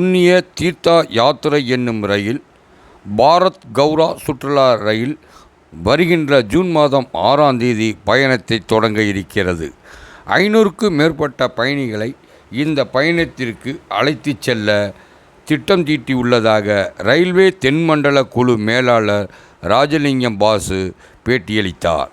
புண்ணிய தீர்த்தா யாத்திரை என்னும் ரயில் பாரத் கௌரா சுற்றுலா ரயில் வருகின்ற ஜூன் மாதம் ஆறாம் தேதி பயணத்தை தொடங்க இருக்கிறது. ஐநூறுக்கும் மேற்பட்ட பயணிகளை இந்த பயணத்திற்கு அழைத்துச் செல்ல திட்டம் தீட்டியுள்ளதாக ரயில்வே தென்மண்டல குழு மேலாளர் ராஜலிங்கம் பாசு பேட்டியளித்தார்.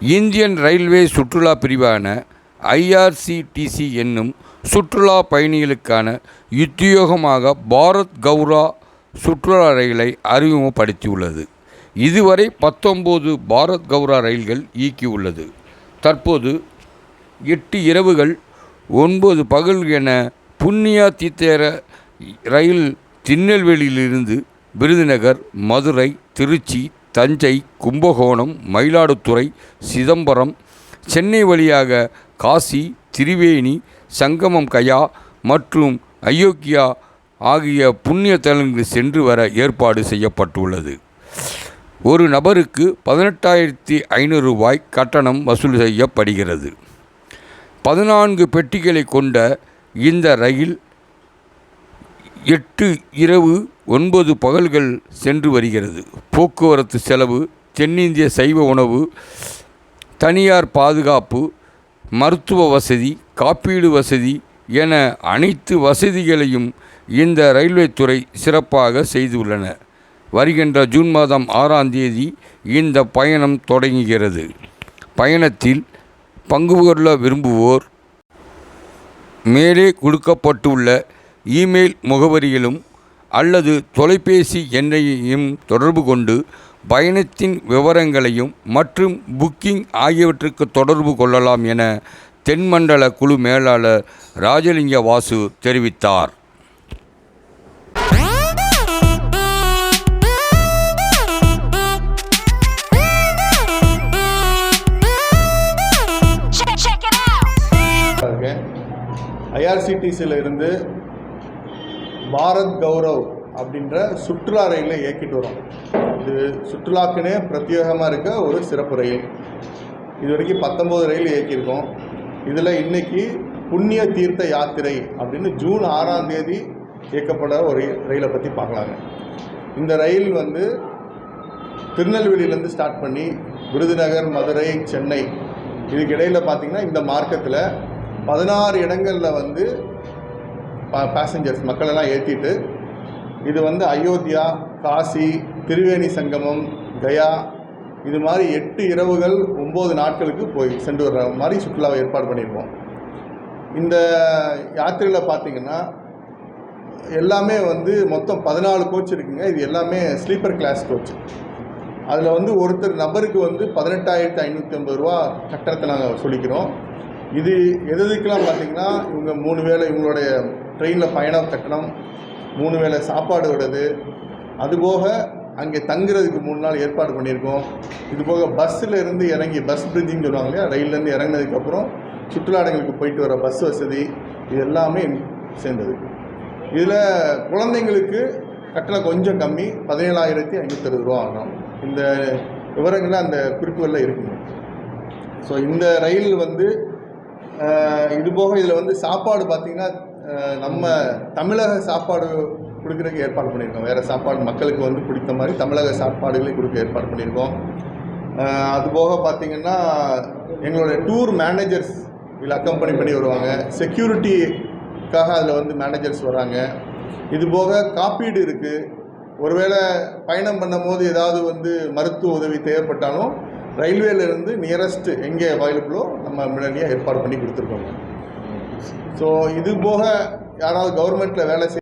இந்தியன் ரயில்வே சுற்றுலா பிரிவான ஐஆர்சிடிசி என்னும் சுற்றுலா பயணிகளுக்கான உத்தியோகமாக பாரத் கௌரா சுற்றுலா ரயிலை அறிமுகப்படுத்தியுள்ளது. இதுவரை பத்தொம்போது பாரத் கௌரா ரயில்கள் இயக்கியுள்ளது. தற்போது எட்டு இரவுகள் ஒன்பது பகல் என புண்ணியா தீர்த்தேர ரயில் திருநெல்வேலியிலிருந்து விருதுநகர் மதுரை திருச்சி தஞ்சை கும்பகோணம் மயிலாடுதுறை சிதம்பரம் சென்னை வழியாக காசி திரிவேணி சங்கமம் கயா மற்றும் அயோக்கியா ஆகிய புண்ணிய தலங்களுக்கு சென்று வர ஏற்பாடு செய்யப்பட்டுள்ளது. ஒரு நபருக்கு பதினெட்டாயிரத்தி ஐநூறு ரூபாய் கட்டணம் வசூல் செய்யப்படுகிறது. பதினான்கு பெட்டிகளை கொண்ட இந்த ரயில் எட்டு இரவு ஒன்பது பகல்கள் சென்று வருகிறது. போக்குவரத்து செலவு தென்னிந்திய சைவ உணவு தனியார் பாதுகாப்பு மருத்துவ வசதி காப்பீடு வசதி என அனைத்து வசதிகளையும் இந்த ரயில்வே துறை சிறப்பாக செய்துள்ளன. வருகின்ற ஜூன் மாதம் ஆறாம் தேதி இந்த பயணம் தொடங்குகிறது. பயணத்தில் பங்கு கொள்ள விரும்புவோர் மேலே கொடுக்கப்பட்டுள்ள இமெயில் முகவரியிலும் அல்லது தொலைபேசி எண்ணையும் தொடர்பு கொண்டு பயணத்தின் விவரங்களையும் மற்றும் புக்கிங் ஆகியவற்றுக்கு தொடர்பு கொள்ளலாம் என தென்மண்டல குழு மேலாளர் ராஜலிங்க வாசு தெரிவித்தார் Check, check it out. இருக்கேன் ஐஆர்சிடிசியில் இருந்து பாரத் கௌரவ் அப்படின்ற சுற்றுலா ரயிலை இயக்கிட்டு வரோம். இது சுற்றுலாக்குன்னே பிரத்யேகமாக இருக்க ஒரு சிறப்பு ரயில். இது வரைக்கும் பத்தொம்போது ரயில் இயக்கியிருக்கோம். இதில் இன்னைக்கு புண்ணிய தீர்த்த யாத்திரை அப்படின்னு ஜூன் ஆறாம் தேதி இயக்கப்பட ஒரு ரயிலை பற்றி பார்க்கலாங்க. இந்த ரயில் வந்து திருநெல்வேலியிலேருந்து ஸ்டார்ட் பண்ணி விருதுநகர் மதுரை சென்னை இதுக்கு இடையில் இந்த மார்க்கத்தில் பதினாறு இடங்களில் வந்து பேசஞ்சர்ஸ் மக்களெல்லாம் ஏற்றிட்டு இது வந்து அயோத்தியா காசி திரிவேணி சங்கமம் கயா இது மாதிரி எட்டு இரவுகள் ஒம்பது நாட்களுக்கு போய் சென்று வர்ற மாதிரி சுற்றுலாவை ஏற்பாடு பண்ணியிருக்கோம். இந்த யாத்திரையில் பார்த்தீங்கன்னா எல்லாமே வந்து மொத்தம் பதினாலு கோச் இருக்குங்க. இது எல்லாமே ஸ்லீப்பர் கிளாஸ் கோச் அதில் வந்து ஒருத்தர் நபருக்கு வந்து பதினெட்டாயிரத்தி ஐநூற்றி ஐம்பது ரூபா கட்டணத்தை நாங்கள் சொல்லிக்கிறோம். இது எது எதுக்கெல்லாம் பார்த்தீங்கன்னா இவங்க மூணு வேளை இவங்களுடைய ட்ரெயினில் பயணம் கட்டணம். மூணு வேளை சாப்பாடு விடுறது. அதுபோக அங்கே தங்குறதுக்கு மூணு நாள் ஏற்பாடு பண்ணியிருக்கோம். இது போக பஸ்ஸில் இருந்து இறங்கி பஸ் பிரிட்ஜின்னு சொல்லுவாங்க இல்லையா? ரயிலேருந்து இறங்கினதுக்கப்புறம் சுற்றுலா இடங்களுக்கு போயிட்டு வர பஸ் வசதி இது எல்லாமே சேர்ந்தது. இதில் குழந்தைங்களுக்கு கட்டணம் கொஞ்சம் கம்மி. பதினேழாயிரத்தி ஐநூற்றி ரூபா ஆகும் இந்த விவரங்களில் அந்த குறிப்புகளில் இருக்குங்க. ஸோ இந்த ரயில் வந்து இதுபோக இதில் வந்து சாப்பாடு பார்த்திங்கன்னா நம்ம தமிழக சாப்பாடு கொடுக்குறதுக்கு ஏற்பாடு பண்ணியிருக்கோம். வேறு சாப்பாடு மக்களுக்கு வந்து பிடித்த மாதிரி தமிழக சாப்பாடுகளை கொடுக்க ஏற்பாடு பண்ணியிருக்கோம். அதுபோக அது போக பார்த்திங்கன்னா எங்களுடைய டூர் மேனேஜர்ஸ் இதில் அக்கம்பனி பண்ணி வருவாங்க. செக்யூரிட்டிக்காக அதில் வந்து மேனேஜர்ஸ் வராங்க இது போக காப்பீடு இருக்குது ஒருவேளை பயணம் பண்ணும்போது ஏதாவது வந்து மருத்துவ உதவி தேவைப்பட்டாலும் ரயில்வேலேருந்து நியரஸ்ட் எங்கே அவைலபிளோ நம்ம முன்னாடியாக ஏற்பாடு பண்ணி கொடுத்துருக்கோங்க. ஸோ இது போக யாராவது கவர்மெண்ட்டில் வேலை செய்